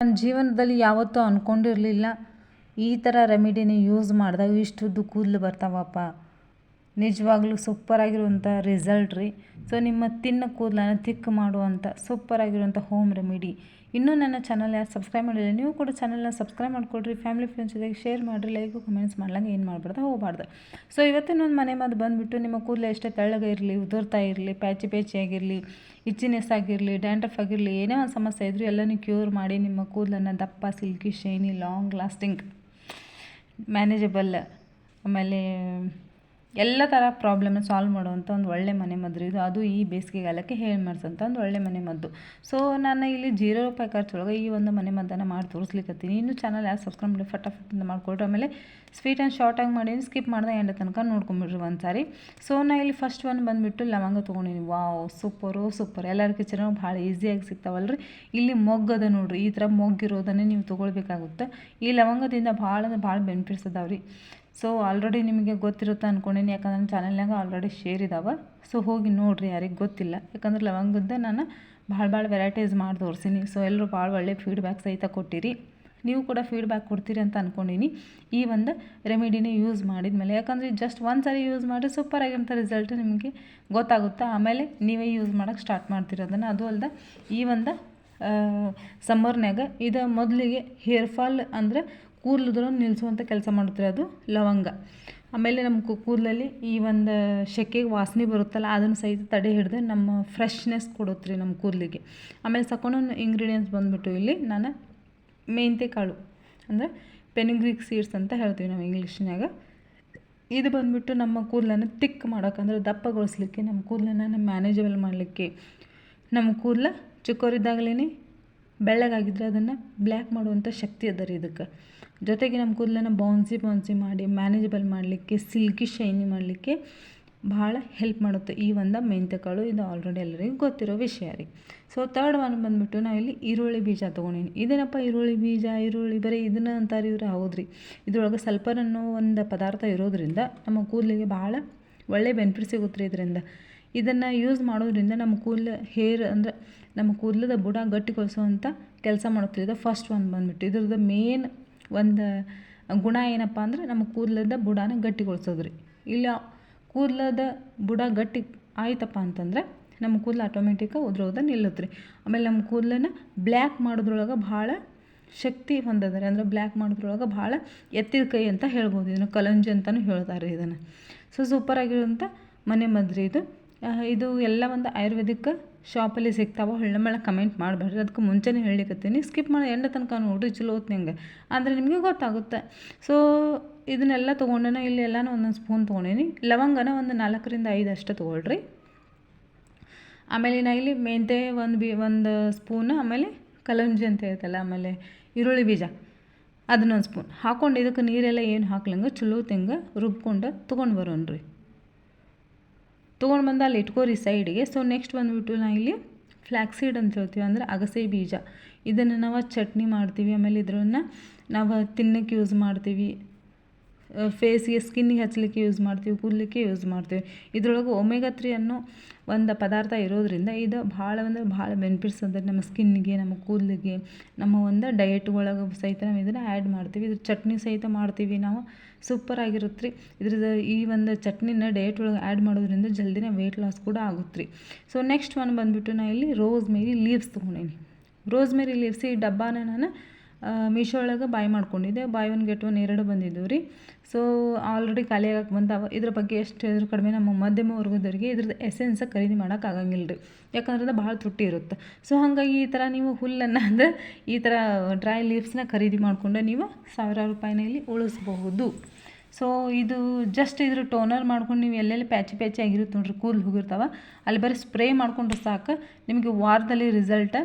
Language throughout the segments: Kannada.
ನನ್ನ ಜೀವನದಲ್ಲಿ ಯಾವತ್ತೂ ಅಂದ್ಕೊಂಡಿರಲಿಲ್ಲ ಈ ಥರ ರೆಮಿಡಿನ ಯೂಸ್ ಮಾಡಿದಾಗ ಇಷ್ಟುದ್ದು ಕೂದಲು ಬರ್ತಾವಪ್ಪ. ನಿಜವಾಗ್ಲೂ ಸೂಪರಾಗಿರುವಂಥ ರಿಸಲ್ಟ್ ರೀ. ಸೊ ನಿಮ್ಮ ತಿನ್ನ ಕೂದಲನ್ನು ತಿಕ್ ಮಾಡುವಂಥ ಸೂಪರಾಗಿರುವಂಥ ಹೋಮ್ ರೆಮಿಡಿ ಇನ್ನೂ ನನ್ನ ಚಾನಲ್ ಯಾರು ಸಬ್ಸ್ಕ್ರೈಬ್ ಮಾಡಿಲ್ಲ, ನೀವು ಕೂಡ ಚಾನಲ್ನ ಸಬ್ಸ್ಕ್ರೈಬ್ ಮಾಡಿಕೊಡ್ರಿ ಫ್ಯಾಮಿಲಿ ಫ್ರೆಂಡ್ಸ್ ಜೊತೆಗೆ ಶೇರ್ ಮಾಡಿರಿ ಲೈಕು ಕಮೆಂಟ್ಸ್ ಮಾಡ್ಲಂಗೆ ಏನು ಮಾಡಬಾರ್ದು, ಹೋಗಬಾರ್ದು. ಸೊ ಇವತ್ತಿನ ಒಂದು ಮನೆ ಮದ್ದು ಬಂದುಬಿಟ್ಟು, ನಿಮ್ಮ ಕೂದಲು ಎಷ್ಟೇ ತೆಳ್ಳಗೆ ಇರಲಿ, ಉದುರ್ತಾ ಇರಲಿ, ಪ್ಯಾಚಿ ಪ್ಯಾಚಿ ಆಗಿರಲಿ ಇಚ್ಚಿನೆಸ್ ಆಗಿರಲಿ ಡ್ಯಾಂಡ್ರಫ್ ಆಗಿರಲಿ, ಏನೇ ಒಂದು ಸಮಸ್ಯೆ ಇದ್ದರೂ ಎಲ್ಲನೂ ಕ್ಯೂರ್ ಮಾಡಿ ನಿಮ್ಮ ಕೂದಲನ್ನು ದಪ್ಪ silky shiny long lasting manageable ಆಮೇಲೆ ಎಲ್ಲ ಥರ ಪ್ರಾಬ್ಲಮ್ನ ಸಾಲ್ವ್ ಮಾಡುವಂಥ ಒಂದು ಒಳ್ಳೆ ಮನೆ ಮದ್ದು ಇದು. ಅದು ಈ ಬೇಸಿಗೆಗಾಲಕ್ಕೆ ಹೇಳಿ ಮಾಡಿಸೋಂಥ ಒಂದು ಒಳ್ಳೆ ಮನೆ ಮದ್ದು. ಸೊ ನಾನು ಇಲ್ಲಿ ಜೀರೋ ರೂಪಾಯಿ ಖರ್ಚೊಳಗೆ ಈ ಒಂದು ಮನೆ ಮದ್ದನ್ನು ಮಾಡಿ ತೋರಿಸ್ಲಿಕ್ಕತ್ತೀನಿ ಇನ್ನೂ ಚಾನಲ್ ಯಾರು ಸಬ್ಸ್ಕ್ರೈಬ್ ಮಾಡಿ ಫಟಾಫಟ್ ಅಂತ ಮಾಡ್ಕೊಳ್ರಿ. ಆಮೇಲೆ ಸ್ವೀಟ್ ಆ್ಯಂಡ್ ಶಾರ್ಟಾಗಿ ಮಾಡಿ ಸ್ಕಿಪ್ ಮಾಡಿದೆ ಎಂಡ ತನಕ ನೋಡ್ಕೊಂಬಿಡ್ರಿ ಒಂದು ಸಾರಿ ಸೊ ನಾ ಇಲ್ಲಿ ಫಸ್ಟ್ ಒನ್ ಬಂದುಬಿಟ್ಟು ಲವಂಗ ತೊಗೊಂಡಿನಿ. ವಾವ್ ಸೂಪರು ಸೂಪರ್ ಎಲ್ಲರ ಕಿಚನ್ ಭಾಳ ಈಸಿಯಾಗಿ ಸಿಗ್ತಾವಲ್ರಿ ಇಲ್ಲಿ ಮೊಗ್ಗದ ನೋಡ್ರಿ, ಈ ಥರ ಮೊಗ್ಗಿರೋದನ್ನೇ ನೀವು ತೊಗೊಳ್ಬೇಕಾಗುತ್ತೆ. ಈ ಲವಂಗದಿಂದ ಭಾಳ ಅಂದ್ರೆ ಭಾಳ ಬೆನಿಫಿಟ್ಸ್ ಅದಾವ್ರಿ. ಸೊ ಆಲ್ರೆಡಿ ನಿಮಗೆ ಗೊತ್ತಿರುತ್ತೆ ಅಂದ್ಕೊಂಡೀನಿ ಯಾಕಂದ್ರೆ ನನ್ನ ಚಾನಲ್ನಾಗ ಆಲ್ರೆಡಿ ಶೇರ್ ಇದಾವೆ. ಸೊ ಹೋಗಿ ನೋಡಿರಿ, ಯಾರಿಗೆ ಗೊತ್ತಿಲ್ಲ. ಯಾಕಂದ್ರೆ ಲವಂಗದ ನಾನು ಭಾಳ ಭಾಳ ವೆರೈಟೀಸ್ ಮಾಡಿ ತೋರಿಸಿನಿ. ಸೊ ಎಲ್ಲರೂ ಭಾಳ ಒಳ್ಳೆ ಫೀಡ್ಬ್ಯಾಕ್ ಸಹಿತ ಕೊಟ್ಟಿರಿ. ನೀವು ಕೂಡ ಫೀಡ್ಬ್ಯಾಕ್ ಕೊಡ್ತೀರಿ ಅಂತ ಅಂದ್ಕೊಂಡಿನಿ ಈ ಒಂದು ರೆಮಿಡಿನೇ ಯೂಸ್ ಮಾಡಿದ ಮೇಲೆ ಯಾಕಂದರೆ ಜಸ್ಟ್ ಒಂದು ಸಾರಿ ಯೂಸ್ ಮಾಡಿ ಸೂಪರ್ ಆಗಿರೋಂಥ ರಿಸಲ್ಟ್ ನಿಮಗೆ ಗೊತ್ತಾಗುತ್ತೆ? ಆಮೇಲೆ ನೀವೇ ಯೂಸ್ ಮಾಡೋಕ್ಕೆ ಸ್ಟಾರ್ಟ್ ಮಾಡ್ತಿರೋದನ್ನು. ಅದು ಅಲ್ಲದೆ ಈ ಒಂದು ಸಮ್ಮರ್ನ್ಯಾಗ ಇದು ಮೊದಲಿಗೆ ಹೇರ್ ಫಾಲ್ ಅಂದರೆ ಕೂದಲು ನಿಲ್ಲಿಸುವಂಥ ಕೆಲಸ ಮಾಡುತ್ತೆ ಅದು, ಲವಂಗ. ಆಮೇಲೆ ನಮ್ಮ ಕೂದಲಲ್ಲಿ ಈ ಒಂದು ಸೆಕೆಗೆ ವಾಸನೆ ಬರುತ್ತಲ್ಲ, ಅದನ್ನು ಸಹಿತ ತಡೆ ಹಿಡಿದು ನಮ್ಮ ಫ್ರೆಶ್ನೆಸ್ ಕೊಡುತ್ತೆ ರೀ ನಮ್ಮ ಕೂದಲಿಗೆ. ಆಮೇಲೆ ಸಕೊಂಡು ಇಂಗ್ರೀಡಿಯೆಂಟ್ಸ್ ಬಂದುಬಿಟ್ಟು ಇಲ್ಲಿ ನಾನು ಮೆಂತೆ ಕಾಳು ಅಂದರೆ ಪೆನಿಗ್ರಿಕ್ ಸೀಡ್ಸ್ ಅಂತ ಹೇಳ್ತೀವಿ ನಾವು ಇಂಗ್ಲೀಷ್ನಾಗ ಇದು ಬಂದುಬಿಟ್ಟು ನಮ್ಮ ಕೂದಲನ್ನು ತಿಕ್ ಮಾಡೋಕೆ ದಪ್ಪಗೊಳಿಸ್ಲಿಕ್ಕೆ, ನಮ್ಮ ಕೂದಲನ್ನು ಮ್ಯಾನೇಜಬಲ್ ಮಾಡಲಿಕ್ಕೆ. ನಮ್ಮ ಕೂದಲ ಚಿಕ್ಕವರಿದ್ದಾಗಲೇ ಬೆಳ್ಳಗಾಗಿದ್ದರೆ ಅದನ್ನು ಬ್ಲ್ಯಾಕ್ ಮಾಡುವಂಥ ಶಕ್ತಿ ಅದ ರೀ ಇದಕ್ಕೆ. ಜೊತೆಗೆ ನಮ್ಮ ಕೂದಲನ್ನು ಬೌನ್ಸಿ ಬೌನ್ಸಿ ಮಾಡಿ ಮ್ಯಾನೇಜಬಲ್ ಮಾಡಲಿಕ್ಕೆ ಸಿಲ್ಕಿ ಶೈನಿ ಮಾಡಲಿಕ್ಕೆ ಭಾಳ ಹೆಲ್ಪ್ ಮಾಡುತ್ತೆ ಈ ಒಂದು ಮೆಂತ್ಯಕಾಳು ಇದು ಆಲ್ರೆಡಿ ಎಲ್ಲರಿಗೂ ಗೊತ್ತಿರೋ ವಿಷಯ ರೀ. ಸೊ ತರ್ಡ್ ಒನ್ ಬಂದುಬಿಟ್ಟು ನಾವು ಇಲ್ಲಿ ಈರುಳ್ಳಿ ಬೀಜ ತೊಗೊಂಡೀನಿ. ಇದೇನಪ್ಪ ಈರುಳ್ಳಿ ಬೀಜ, ಈರುಳ್ಳಿ ಬರೀ ಇದನ್ನ ಅಂತಾರೆ ಇವ್ರು ಹೌದ್ರಿ. ಇದ್ರೊಳಗೆ ಅನ್ನೋ ಒಂದು ಪದಾರ್ಥ ಇರೋದ್ರಿಂದ ನಮ್ಮ ಕೂದಲಿಗೆ ಭಾಳ ಒಳ್ಳೆ ಬೆನಿಫಿಟ್ ಸಿಗುತ್ತೆ ಇದರಿಂದ. ಇದನ್ನು ಯೂಸ್ ಮಾಡೋದ್ರಿಂದ ನಮ್ಮ ಕೂದಲು ಹೇರ್ ಅಂದರೆ ನಮ್ಮ ಕೂದಲದ ಬುಡ ಗಟ್ಟಿಗೊಳಿಸುವಂಥ ಕೆಲಸ ಮಾಡುತ್ತೆ. ಇದು ಫಸ್ಟ್ ಒನ್ ಬಂದುಬಿಟ್ಟು. ಇದ್ರದ್ದು ಮೇನ್ ಒಂದು ಗುಣ ಏನಪ್ಪ ಅಂದ್ರೆ ನಮ್ಮ ಕೂದಲದ ಬುಡಾನ ಗಟ್ಟಿಗೊಳಿಸೋದು ರೀ ಇಲ್ಲ ಕೂದಲದ ಬುಡ ಗಟ್ಟಿ ಆಯ್ತಪ್ಪ ಅಂತಂದ್ರೆ ನಮ್ಮ ಕೂದಲು ಆಟೋಮೆಟಿಕ್ಕಾಗಿ ಉದುರೋದ ನಿಲ್ಲುತ್ತೆ ರೀ ಆಮೇಲೆ ನಮ್ಮ ಕೂದಲನ್ನ ಬ್ಲ್ಯಾಕ್ ಮಾಡೋದ್ರೊಳಗೆ ಭಾಳ ಶಕ್ತಿ ಹೊಂದದ ರೀ. ಅಂದರೆ ಬ್ಲ್ಯಾಕ್ ಮಾಡೋದ್ರೊಳಗೆ ಭಾಳ ಎತ್ತಿದ ಕೈ ಅಂತ ಹೇಳ್ಬೋದು. ಇದನ್ನು ಕಲಂಜಿ ಅಂತಲೂ ಹೇಳ್ತಾರೆ ಇದನ್ನು. ಸೊ ಸೂಪರಾಗಿರುವಂಥ ಮನೆ ಮದ್ರಿ ಇದು. ಇದು ಎಲ್ಲ ಒಂದು ಆಯುರ್ವೇದಿಕ್ ಶಾಪಲ್ಲಿ ಸಿಗ್ತಾವೆ ಹೊಳ್ಳೆ ಮೇಲೆ ಕಮೆಂಟ್ ಮಾಡಬೇಡ್ರಿ. ಅದಕ್ಕೆ ಮುಂಚೆನೇ ಹೇಳಿಕತ್ತೀನಿ. ಸ್ಕಿಪ್ ಮಾಡಿ. ಎಂಡ ತನಕ ನೋಡ್ರಿ ಚಲೋ ಹೊತ್ನಂಗೆ ಅಂದರೆ ನಿಮಗೆ ಗೊತ್ತಾಗುತ್ತೆ. ಸೊ ಇದನ್ನೆಲ್ಲ ತೊಗೊಂಡೇನೋ ಇಲ್ಲಿ ಎಲ್ಲನೂ ಒಂದೊಂದು ಸ್ಪೂನ್ ತೊಗೊಂಡೇನಿ. ಲವಂಗನ ಒಂದು ನಾಲ್ಕರಿಂದ ಐದು ಅಷ್ಟು ತೊಗೊಳ್ರಿ. ಆಮೇಲೆ ಇಲ್ಲಿ ಮೆಂತೆ ಒಂದು ಬಿ, ಒಂದು ಸ್ಪೂನು ಆಮೇಲೆ ಕಲಂಜಿ ಅಂತ ಹೇಳ್ತಲ್ಲ, ಆಮೇಲೆ ಈರುಳ್ಳಿ ಬೀಜ. ಅದನ್ನೊಂದು ಸ್ಪೂನ್ ಹಾಕ್ಕೊಂಡು ಇದಕ್ಕೆ ನೀರೆಲ್ಲ ಏನು ಹಾಕ್ಲಂಗೆ? ಚಲೋ ತೆಂಗ ರುಬ್ಕೊಂಡು ತೊಗೊಂಡು ಬರೋಣ್ರಿ. ತೊಗೊಂಡು ಬಂದು ಅಲ್ಲಿ ಇಟ್ಕೋರಿ ಸೈಡಿಗೆ ಸೊ ನೆಕ್ಸ್ಟ್ ಬಂದುಬಿಟ್ಟು ನಾ ಇಲ್ಲಿ ಫ್ಲ್ಯಾಕ್ಸೀಡ್ ಅಂತ ಹೇಳ್ತೀವಿ ಅಂದರೆ ಅಗಸೆ ಬೀಜ. ಇದನ್ನು ನಾವು ಚಟ್ನಿ ಮಾಡ್ತೀವಿ. ಆಮೇಲೆ ಇದ್ರನ್ನು ನಾವು ತಿನ್ನಕ್ಕೆ ಯೂಸ್ ಮಾಡ್ತೀವಿ. ಫೇಸ್ಗೆ ಸ್ಕಿನ್ನಿಗೆ ಹಚ್ಚಲಿಕ್ಕೆ ಯೂಸ್ ಮಾಡ್ತೀವಿ, ಕೂದಲಿಕ್ಕೆ ಯೂಸ್ ಮಾಡ್ತೀವಿ. ಇದ್ರೊಳಗೆ ಒಮೆಗಾ ತ್ರೀ ಅನ್ನೋ ಒಂದು ಪದಾರ್ಥ ಇರೋದರಿಂದ ಇದು ಭಾಳ ಅಂದ್ರೆ ಭಾಳ ಬೆನಿಫಿಟ್ಸ್ ಅಂದರೆ ನಮ್ಮ ಸ್ಕಿನ್ನಿಗೆ, ನಮ್ಮ ಕೂದಲಿಗೆ, ನಮ್ಮ ಒಂದು ಡಯಟ್ ಒಳಗೆ ಸಹಿತ ನಾವು ಇದನ್ನು ಆ್ಯಡ್ ಮಾಡ್ತೀವಿ. ಇದ್ರ ಚಟ್ನಿ ಸಹಿತ ಮಾಡ್ತೀವಿ ನಾವು. ಸೂಪರ್ ಆಗಿರುತ್ತೆ ರೀ. ಇದ್ರದ್ದು ಈ ಒಂದು ಚಟ್ನಿನ ಡಯಟ್ ಒಳಗೆ ಆ್ಯಡ್ ಮಾಡೋದ್ರಿಂದ ಜಲ್ದಿನೇ ವೆಯ್ಟ್ ಲಾಸ್ ಕೂಡ ಆಗುತ್ತೆ ರೀ. ಸೊ ನೆಕ್ಸ್ಟ್ ಒನ್ ಬಂದುಬಿಟ್ಟು ನಾನು ಇಲ್ಲಿ ರೋಸ್ ಮೇರಿ ಲೀವ್ಸ್ ತೊಗೊಂಡೇನಿ. ರೋಸ್ ಮೇರಿ ಲೀವ್ಸ್ ಈ ಡಬ್ಬಾನ ನಾನು ಮೀಶೋ ಒಳಗೆ ಬಾಯ್ ಮಾಡ್ಕೊಂಡಿದ್ದೆ. ಬಾಯ್ ಒನ್ ಗೆಟ್ ಒನ್ ಎರಡು ಬಂದಿದ್ದವು ರೀ. ಸೊ ಆಲ್ರೆಡಿ ಖಾಲಿ ಆಗಕ್ಕೆ ಬಂದಾವ. ಇದ್ರ ಬಗ್ಗೆ ಎಷ್ಟು ಹೇಳಿದ್ರು ಕಡಿಮೆ ನಮ್ಮ ಮಧ್ಯಮ ವರ್ಗದವರಿಗೆ ಇದ್ರದ್ದು ಎಸೆನ್ಸ ಖರೀದಿ ಮಾಡೋಕ್ಕಾಗಂಗಿಲ್ಲ ರೀ. ಯಾಕಂದ್ರೆ ಅದು ಭಾಳ ತುಟ್ಟಿ ಇರುತ್ತೆ. ಸೊ ಹಾಗಾಗಿ ಈ ಥರ ನೀವು ಹುಲ್ಲನ್ನು ಅಂದರೆ ಈ ಥರ ಡ್ರೈ ಲೀವ್ಸ್ನ ಖರೀದಿ ಮಾಡಿಕೊಂಡು ನೀವು ಸಾವಿರಾರು ರೂಪಾಯಿನಲ್ಲಿ ಉಳಿಸ್ಬಹುದು. ಸೊ ಇದು ಜಸ್ಟ್ ಇದ್ರ ಟೋನರ್ ಮಾಡ್ಕೊಂಡು ನೀವು ಎಲ್ಲೆಲ್ಲಿ ಪ್ಯಾಚಿ ಪ್ಯಾಚಿ ಆಗಿರುತ್ತೆ ನೋಡ್ರಿ, ಕೂದಲು ಹೋಗಿರ್ತಾವ ಅಲ್ಲಿ ಬರೀ ಸ್ಪ್ರೇ ಮಾಡ್ಕೊಂಡ್ರೆ ಸಾಕು. ನಿಮಗೆ ವಾರದಲ್ಲಿ ರಿಸಲ್ಟ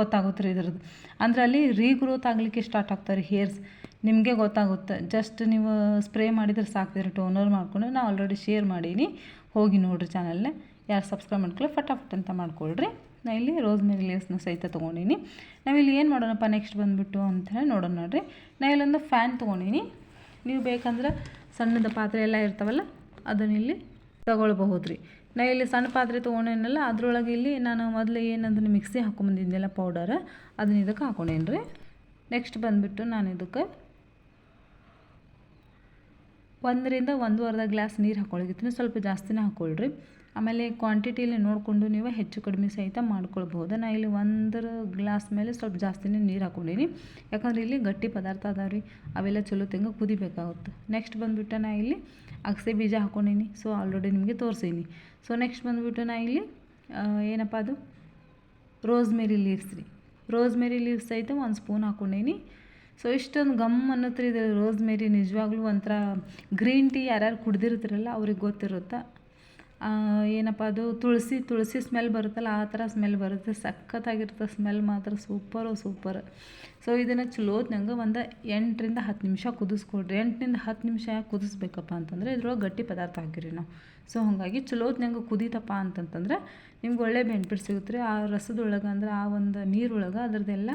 ಗೊತ್ತಾಗುತ್ತೆ ರೀ ಇದ್ರದ್ದು. ಅಂದ್ರೆ ಅಲ್ಲಿ ರೀಗ್ರೋತ್ ಆಗಲಿಕ್ಕೆ ಸ್ಟಾರ್ಟ್ ಆಗ್ತಾರೆ ಹೇರ್ಸ್ ನಿಮಗೆ ಗೊತ್ತಾಗುತ್ತೆ. ಜಸ್ಟ್ ನೀವು ಸ್ಪ್ರೇ ಮಾಡಿದ್ರೆ ಸಾಕ್ತೀರಿ ಟೋನರ್ ಮಾಡಿಕೊಂಡು ನಾನು ಆಲ್ರೆಡಿ ಶೇರ್ ಮಾಡೀನಿ. ಹೋಗಿ ನೋಡಿರಿ ಚಾನಲ್ನ ಯಾರು ಸಬ್ಸ್ಕ್ರೈಬ್ ಮಾಡ್ಕೊಳ್ಳಿ ಫಟಾಫಟ್ ಅಂತ ಮಾಡ್ಕೊಳ್ರಿ. ನಾ ಇಲ್ಲಿ ರೋಸ್ ಮೇರಿ ಲೀವ್ಸ್ನ ಸಹಿತ ತೊಗೊಂಡೀನಿ. ನಾವಿಲ್ಲಿ ಏನು ಮಾಡೋಣಪ್ಪ ನೆಕ್ಸ್ಟ್ ಬಂದುಬಿಟ್ಟು ಅಂತ ಹೇಳಿ ನೋಡೋಣ ನೋಡಿರಿ. ನಾ ಇಲ್ಲೊಂದು ಫ್ಯಾನ್ ತೊಗೊಂಡೀನಿ. ನೀವು ಬೇಕಂದ್ರೆ ಸಣ್ಣದ ಪಾತ್ರೆ ಎಲ್ಲ ಇರ್ತಾವಲ್ಲ, ಅದನ್ನ ಇಲ್ಲಿ ತಗೊಳ್ಬಹುದು ರೀ ನಾ ಇಲ್ಲಿ ಸಣ್ಣ ಪಾತ್ರೆ ತೊಗೊಂಡೇನಲ್ಲ, ಅದ್ರೊಳಗೆ ಇಲ್ಲಿ ನಾನು ಮೊದಲು ಏನಂದ್ರೆ ಮಿಕ್ಸಿ ಹಾಕೊಂಬಂದಿದ್ದೆಲ್ಲ ಪೌಡರ್ ಅದನ್ನ ಇದಕ್ಕೆ ಹಾಕೊಂಡೇನು ರೀ ನೆಕ್ಸ್ಟ್ ಬಂದುಬಿಟ್ಟು ನಾನು ಇದಕ್ಕೆ ಒಂದರಿಂದ ಒಂದೂವರೆ ಗ್ಲಾಸ್ ನೀರು ಹಾಕೊಳಗಿತ್ತೀನಿ ಸ್ವಲ್ಪ ಜಾಸ್ತಿನೇ ಹಾಕ್ಕೊಳ್ರಿ ಆಮೇಲೆ ಕ್ವಾಂಟಿಟಿಲಿ ನೋಡಿಕೊಂಡು ನೀವು ಹೆಚ್ಚು ಕಡಿಮೆ ಸಹಿತ ಮಾಡ್ಕೊಳ್ಬೋದು ನಾ ಇಲ್ಲಿ ಒಂದರ ಗ್ಲಾಸ್ ಮೇಲೆ ಸ್ವಲ್ಪ ಜಾಸ್ತಿನೇ ನೀರು ಹಾಕ್ಕೊಂಡೀನಿ ಯಾಕಂದ್ರೆ ಇಲ್ಲಿ ಗಟ್ಟಿ ಪದಾರ್ಥ ಅದಾವೆ ರೀ, ಅವೆಲ್ಲ ಚಲೋ ತೆಂಗು ಕುದಿಬೇಕಾಗುತ್ತೆ. ನೆಕ್ಸ್ಟ್ ಬಂದುಬಿಟ್ಟು ನಾ ಇಲ್ಲಿ ಅಗಸೆ ಬೀಜ ಹಾಕ್ಕೊಂಡೀನಿ ಸೊ ಆಲ್ರೆಡಿ ನಿಮಗೆ ತೋರಿಸೀನಿ. ಸೊ ನೆಕ್ಸ್ಟ್ ಬಂದುಬಿಟ್ಟು ನಾ ಇಲ್ಲಿ ಏನಪ್ಪ ಅದು? ರೋಸ್ಮೇರಿ ಲೀವ್ಸ್ ರೀ. ರೋಸ್ಮೇರಿ ಲೀವ್ಸ್ ಸಹಿತ ಒಂದು ಸ್ಪೂನ್ ಹಾಕ್ಕೊಂಡೀನಿ ಸೊ ಇಷ್ಟೊಂದು ಗಮ್ ಅನ್ನೋತ್ರ ಇದು ರೋಸ್ಮೇರಿ ನಿಜವಾಗ್ಲೂ ಒಂಥರ ಗ್ರೀನ್ ಟೀ ಯಾರ್ಯಾರು ಕುಡ್ದಿರ್ತೀರಲ್ಲ, ಅವ್ರಿಗೆ ಗೊತ್ತಿರುತ್ತೆ? ಏನಪ್ಪ ಅದು ತುಳಸಿ ತುಳಸಿ ಸ್ಮೆಲ್ ಬರುತ್ತಲ್ಲ, ಆ ಥರ ಸ್ಮೆಲ್ ಬರುತ್ತೆ. ಸಖತ್ತಾಗಿರುತ್ತೆ ಸ್ಮೆಲ್ ಮಾತ್ರ. ಸೂಪರು ಸೂಪರ್ ಸೊ ಇದನ್ನು ಚಲೋತ್ನಂಗೆ ಒಂದು ಎಂಟರಿಂದ ಹತ್ತು ನಿಮಿಷ ಕುದಿಸ್ಕೊಡ್ರಿ ಎಂಟರಿಂದ ಹತ್ತು ನಿಮಿಷ ಯಾಕೆ ಕುದಿಸ್ಬೇಕಪ್ಪ ಅಂತಂದರೆ ಇದ್ರೊಳಗೆ ಗಟ್ಟಿ ಪದಾರ್ಥ ಹಾಕಿರಿ ನಾವು. ಸೊ ಹಾಗಾಗಿ ಚಲೋತ್ನಂಗೆ ಕುದೀತಪ್ಪ ಅಂತಂತಂದ್ರೆ ನಿಮ್ಗೆ ಒಳ್ಳೆ ಬೆನಿಫಿಟ್ ಸಿಗುತ್ತೆ ರೀ. ಆ ರಸದೊಳಗೆ ಅಂದ್ರೆ ಆ ಒಂದು ನೀರೊಳಗೆ ಅದ್ರದ್ದೆಲ್ಲ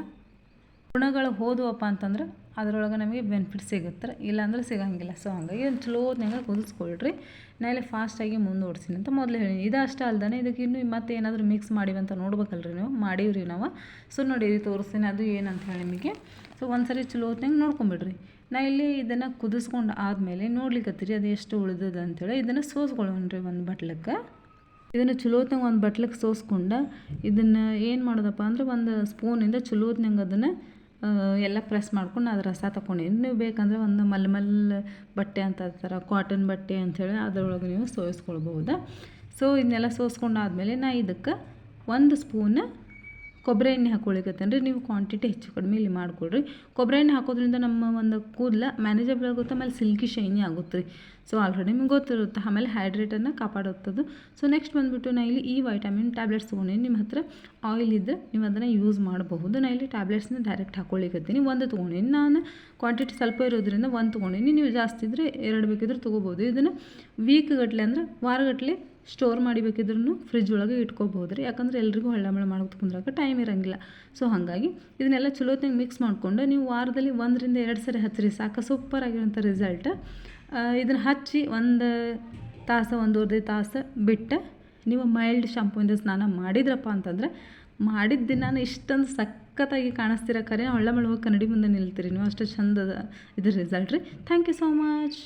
ಗುಣಗಳು ಹೋದವಪ್ಪ ಅಂತಂದ್ರೆ ಅದರೊಳಗೆ ನಮಗೆ ಬೆನಿಫಿಟ್ ಸಿಗುತ್ತೆ ಇಲ್ಲಾಂದ್ರೆ ಸಿಗಂಗಿಲ್ಲ. ಸೊ ಹಂಗಾಗಿ ಒಂದು ಚಲೋತ್ನಾಗ ಕುದಿಸ್ಕೊಳ್ರಿ. ನಾ ಇಲ್ಲಿ ಫಾಸ್ಟಾಗಿ ಮುಂದೋಡ್ಸಿನಿ ಅಂತ ಮೊದಲು ಹೇಳಿ ಇದು ಅಷ್ಟೇ ಇದಕ್ಕೆ ಇನ್ನೂ ಮತ್ತೆ ಏನಾದರೂ ಮಿಕ್ಸ್ ಮಾಡಿವಂತ ನೋಡ್ಬೇಕಲ್ರಿ ನೀವು? ಮಾಡೀವ್ರಿ ನಾವು. ಸೊ ನೋಡಿ ತೋರಿಸ್ತೀನಿ. ಅದು ಏನಂತ ಹೇಳಿ ನಿಮಗೆ. ಸೊ ಒಂದು ಸರಿ ಚಲೋತ್ನಾಗ ನೋಡ್ಕೊಂಬಿಡ್ರಿ. ನಾ ಇಲ್ಲಿ ಇದನ್ನು ಕುದಿಸ್ಕೊಂಡು ಆದಮೇಲೆ ನೋಡ್ಲಿಕ್ಕತ್ತೀರಿ ಅದು ಎಷ್ಟು ಉಳಿದದ ಅಂತೇಳಿ. ಇದನ್ನು ಸೋಸ್ಕೊಳ್ಳೋಣ್ರಿ ಒಂದು ಬಟ್ಲಕ್ಕೆ. ಇದನ್ನು ಚಲೋತ್ನಾಗ ಒಂದು ಬಟ್ಲಕ್ಕೆ ಸೋಸ್ಕೊಂಡು ಇದನ್ನು ಏನು ಮಾಡೋದಪ್ಪ ಅಂದ್ರೆ ಒಂದು ಸ್ಪೂನಿಂದ ಚಲೋತ್ನಂಗೆ ಅದನ್ನು ಎಲ್ಲ ಪ್ರೆಸ್ ಮಾಡ್ಕೊಂಡು ಅದು ರಸ ತಗೊಂಡಿನಿ ನೀವು ಬೇಕಂದ್ರೆ ಒಂದು ಮಲ್ಮಲ್ ಬಟ್ಟೆ ಅಂತ ಇರ್ತಾರೆ ಕಾಟನ್ ಬಟ್ಟೆ ಅಂಥೇಳಿ ಅದರೊಳಗೆ ನೀವು ಸೋಸ್ಕೊಳ್ಬೋದು ಸೊ ಇದನ್ನೆಲ್ಲ ಸೋಸ್ಕೊಂಡಾದ್ಮೇಲೆ ನಾ ಇದಕ್ಕೆ ಒಂದು ಸ್ಪೂನ್ ಕೊಬ್ಬರಿ ಎಣ್ಣೆ ಹಾಕ್ಕೊಳಿಕತ್ತೇನೆ ರೀ ನೀವು ಕ್ವಾಂಟಿಟಿ ಹೆಚ್ಚು ಕಡಿಮೆ ಇಲ್ಲಿ ಮಾಡಿಕೊಡ್ರಿ ಕೊಬ್ಬರಿ ಎಣ್ಣೆ ಹಾಕೋದ್ರಿಂದ ನಮ್ಮ ಒಂದು ಕೂದಲ ಮ್ಯಾನೇಜಬಲ್ ಆಗುತ್ತೆ, ಆಮೇಲೆ ಸಿಲ್ಕಿ ಶೈನಿ ಆಗುತ್ತೆ ರೀ ಸೊ ಆಲ್ರೆಡಿ ನಿಮ್ಗೆ ಗೊತ್ತಿರುತ್ತೆ, ಆಮೇಲೆ ಹೈಡ್ರೇಟನ್ನು ಕಾಪಾಡುತ್ತದು. ಸೊ ನೆಕ್ಸ್ಟ್ ಬಂದುಬಿಟ್ಟು ನಾ ಇಲ್ಲಿ ಈ ವೈಟಮಿನ್ ಟ್ಯಾಬ್ಲೆಟ್ಸ್ ತೊಗೊಂಡಿನಿ. ನಿಮ್ಮ ಹತ್ರ ಆಯಿಲ್ ಇದ್ದರೆ ನೀವು ಅದನ್ನು ಯೂಸ್ ಮಾಡಬಹುದು. ನಾ ಇಲ್ಲಿ ಟ್ಯಾಬ್ಲೆಟ್ಸ್ನ ಡೈರೆಕ್ಟ್ ಹಾಕ್ಕೊಳಿಕತ್ತೀನಿ ಒಂದು ತೊಗೊಂಡಿನಿ. ನಾನು ಕ್ವಾಂಟಿಟಿ ಸ್ವಲ್ಪ ಇರೋದ್ರಿಂದ ಒಂದು ತೊಗೊಂಡಿನಿ. ನೀವು ಜಾಸ್ತಿ ಇದ್ದರೆ ಎರಡು ಬೇಕಿದ್ರೆ ತೊಗೋಬೋದು ಇದನ್ನು ವೀಕ್ ಗಟ್ಟಲೆ ಅಂದ್ರೆ ವಾರಗಟ್ಟಲೆ ಸ್ಟೋರ್ ಮಾಡಿ ಬೇಕಿದ್ರೂ ಫ್ರಿಜ್ ಒಳಗೆ ಇಟ್ಕೋಬೋದು ರೀ ಯಾಕಂದ್ರೆ ಎಲ್ರಿಗೂ ಹಳ್ಳಮಳ ಮಾಡೋದು ಕುಂದ್ರಾಗ ಟೈಮ್ ಇರೋಂಗಿಲ್ಲ. ಸೊ ಹಾಗಾಗಿ ಇದನ್ನೆಲ್ಲ ಚಲೋತ್ನಾಗ ಮಿಕ್ಸ್ ಮಾಡಿಕೊಂಡು ನೀವು ವಾರದಲ್ಲಿ ಒಂದರಿಂದ ಎರಡು ಸರಿ ಹಚ್ಚಿರಿ. ಸಾಕು ಸೂಪರ್ ಆಗಿರೋಂಥ ರಿಸಲ್ಟ್ ಇದನ್ನು ಹಚ್ಚಿ ಒಂದು ತಾಸು, ಒಂದೂವರೆ ತಾಸು ಬಿಟ್ಟು ನೀವು ಮೈಲ್ಡ್ ಶಾಂಪೂಯಿಂದ ಸ್ನಾನ ಮಾಡಿದ್ರಪ್ಪ ಅಂತಂದ್ರೆ ಮಾಡಿದ ದಿನಾನು ಇಷ್ಟೊಂದು ಸಖತ್ತಾಗಿ ಕಾಣಿಸ್ತಿರೋ ಖರೆ ಹೊಳ್ಳ ಹೋಗಿ ಕನ್ನಡಿ ಮುಂದೆ ನಿಲ್ತೀರಿ. ನೀವು ಅಷ್ಟು ಚಂದ ಇದು ರಿಸಲ್ಟ್ ರೀ. Thank you so much